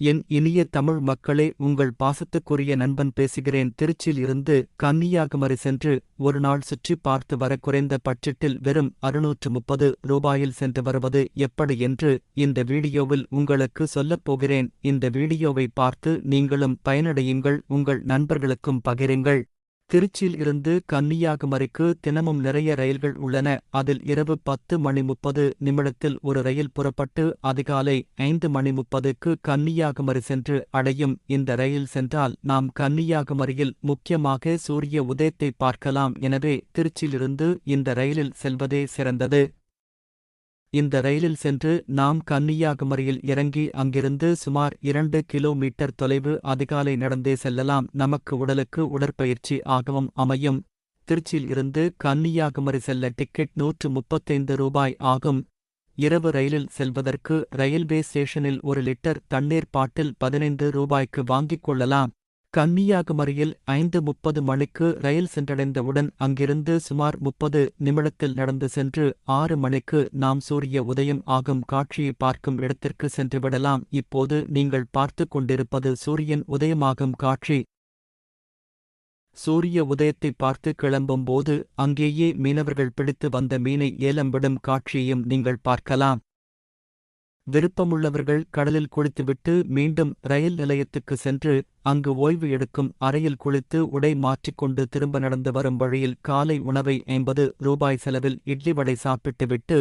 என் இனிய தமிழ் மக்களே உங்கள் பாசத்துக்குரிய நண்பன் பேசுகிறேன். திருச்சியில் இருந்து கன்னியாகுமரி சென்று ஒரு நாள் சுற்றி பார்த்து வர குறைந்த பட்ஜெட்டில் வெறும் அறுநூற்று முப்பது ரூபாயில் சென்று வருவது எப்படி என்று இந்த வீடியோவில் உங்களுக்கு சொல்லப் போகிறேன். இந்த வீடியோவை பார்த்து நீங்களும் பயனடையுங்கள் உங்கள் நண்பர்களுக்கும் பகிருங்கள். திருச்சியில் இருந்து கன்னியாகுமரிக்கு தினமும் நிறைய ரயில்கள் உள்ளன. அதில் இரவு பத்து மணி முப்பது நிமிடத்தில் ஒரு ரயில் புறப்பட்டு அதிகாலை ஐந்து மணி முப்பதுக்கு கன்னியாகுமரி சென்று அடையும். இந்த ரயில் சென்றால் நாம் கன்னியாகுமரியில் முக்கியமாக சூரிய உதயத்தை பார்க்கலாம். எனவே திருச்சியிலிருந்து இந்த ரயிலில் செல்வதே சிறந்தது. இந்த ரயிலில் சென்று நாம் கன்னியாகுமரியில் இறங்கி அங்கிருந்து சுமார் இரண்டு கிலோமீட்டர் தொலைவு அதிகாலை நடந்தே செல்லலாம். நமக்கு உடலுக்கு உடற்பயிற்சி ஆகவும் அமையும். திருச்சியில் இருந்து கன்னியாகுமரி செல்ல டிக்கெட் நூற்று முப்பத்தைந்து ரூபாய் ஆகும். இரவு ரயிலில் செல்வதற்கு ரயில்வே ஸ்டேஷனில் ஒரு லிட்டர் தண்ணீர் பாட்டில் பதினைந்து ரூபாய்க்கு வாங்கிக் கொள்ளலாம். கன்னியாகுமரியில் ஐந்து முப்பது மணிக்கு ரயில் சென்றடைந்தவுடன் அங்கிருந்து சுமார் முப்பது நிமிடத்தில் நடந்து சென்று ஆறு மணிக்கு நாம் சூரிய உதயம் ஆகும் காட்சியை பார்க்கும் இடத்திற்கு சென்றுவிடலாம் இப்போது நீங்கள் பார்த்து கொண்டிருப்பது சூரியன் உதயமாகும் காட்சி. சூரிய உதயத்தை பார்த்து கிளம்பும்போது அங்கேயே மீனவர்கள் பிடித்து வந்த மீனை ஏலம் விடும் காட்சியையும் நீங்கள் பார்க்கலாம். விருப்பமுள்ளவர்கள் கடலில் குளித்துவிட்டு மீண்டும் ரயில் நிலையத்துக்கு சென்று அங்கு ஓய்வு எடுக்கும் அறையில் குளித்து உடை மாற்றிக்கொண்டு திரும்ப நடந்து வரும் வழியில் காலை உணவை ஐம்பது ரூபாய் செலவில் இட்லி வடை சாப்பிட்டுவிட்டு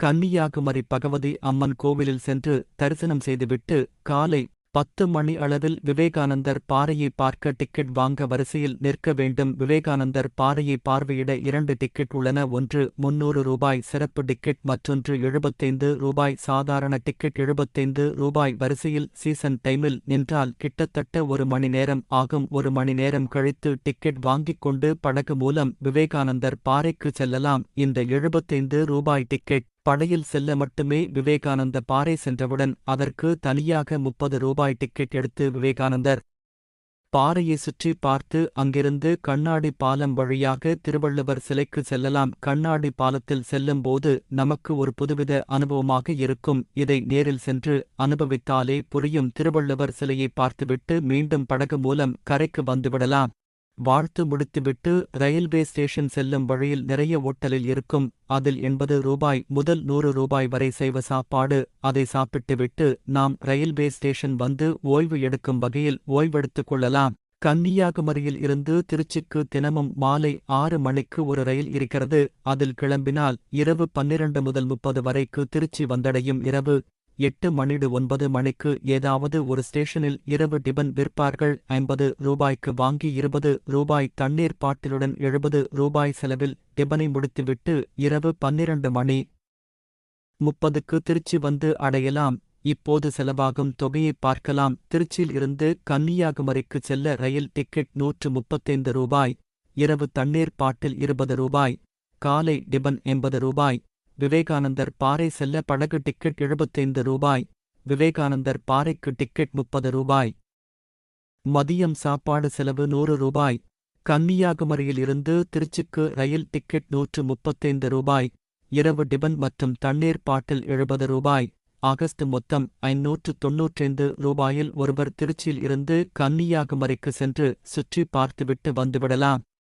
கன்னியாகுமரி பகவதி அம்மன் கோவிலில் சென்று தரிசனம் செய்துவிட்டு காலை பத்து மணி அளவில் விவேகானந்தர் பாறையை பார்க்க டிக்கெட் வாங்க வரிசையில் நிற்க வேண்டும். விவேகானந்தர் பாறையை பார்வையிட இரண்டு டிக்கெட் உள்ளன. ஒன்று முன்னூறு ரூபாய் சிறப்பு டிக்கெட் மற்றொன்று எழுபத்தைந்து ரூபாய். சாதாரண டிக்கெட் எழுபத்தைந்து ரூபாய். வரிசையில் சீசன் டைமில் நின்றால் கிட்டத்தட்ட ஒரு மணி நேரம் ஆகும். ஒரு மணி நேரம் கழித்து டிக்கெட் வாங்கிக் கொண்டு படகு மூலம் விவேகானந்தர் பாறைக்கு செல்லலாம். இந்த எழுபத்தைந்து ரூபாய் டிக்கெட் படையில் செல்ல மட்டுமே விவேகானந்த பாறை சென்றவுடன் அதற்கு தனியாக முப்பது ரூபாய் டிக்கெட் எடுத்து விவேகானந்தர் பாறையை சுற்றி பார்த்து அங்கிருந்து கண்ணாடி பாலம் வழியாக திருவள்ளுவர் சிலைக்கு செல்லலாம். கண்ணாடி பாலத்தில் செல்லும்போது நமக்கு ஒரு புதுவித அனுபவமாக இருக்கும். இதை நேரில் சென்று அனுபவித்தாலே புரியும். திருவள்ளுவர் சிலையை பார்த்துவிட்டு மீண்டும் படகு மூலம் கரைக்கு வந்துவிடலாம். வாழ்த்து முடித்துவிட்டு ரயில்வே ஸ்டேஷன் செல்லும் வழியில் நிறைய ஓட்டலில் இருக்கும் அதில் எண்பது ரூபாய் முதல் நூறு ரூபாய் வரை செய்வ சாப்பாடு அதை சாப்பிட்டுவிட்டு நாம் ரயில்வே ஸ்டேஷன் வந்து ஓய்வு எடுக்கும் வகையில் ஓய்வெடுத்துக் கொள்ளலாம். கன்னியாகுமரியில் இருந்து திருச்சிக்கு தினமும் மாலை ஆறு மணிக்கு ஒரு ரயில் இருக்கிறது. அதில் கிளம்பினால் இரவு பன்னிரண்டு முதல் முப்பது வரைக்கு திருச்சி வந்தடையும் இரவு. எட்டு மணிடு ஒன்பது மணிக்கு ஏதாவது ஒரு ஸ்டேஷனில் இரவு டிபன் விற்பார்கள் ஐம்பது ரூபாய்க்கு வாங்கி இருபது ரூபாய் தண்ணீர் பாட்டிலுடன் எழுபது ரூபாய் செலவில் டிபனை முடித்துவிட்டு இரவு பன்னிரண்டு மணி முப்பதுக்கு திருச்சி வந்து அடையலாம். இப்போது செலவாகும் தொகையை பார்க்கலாம். திருச்சியில் இருந்து கன்னியாகுமரிக்கு செல்ல ரயில் டிக்கெட் நூற்று முப்பத்தைந்து ரூபாய் இரவு தண்ணீர் பாட்டில் இருபது ரூபாய் காலை டிபன் எண்பது ரூபாய் விவேகானந்தர் பாறை செல்ல படகு டிக்கெட் எழுபத்தைந்து ரூபாய். விவேகானந்தர் பாறைக்கு டிக்கெட் முப்பது ரூபாய். மதியம் சாப்பாடு செலவு நூறு ரூபாய். கன்னியாகுமரியில் இருந்து திருச்சிக்கு ரயில் டிக்கெட் நூற்று முப்பத்தைந்து ரூபாய். இரவு டிபன் மற்றும் தண்ணீர் பாட்டில் எழுபது ரூபாய். ஆகஸ்ட் மொத்தம் ஐநூற்று தொன்னூற்றைந்து ரூபாயில் ஒருவர் திருச்சியில் இருந்து கன்னியாகுமரிக்கு சென்று சுற்றி பார்த்துவிட்டு வந்துவிடலாம்.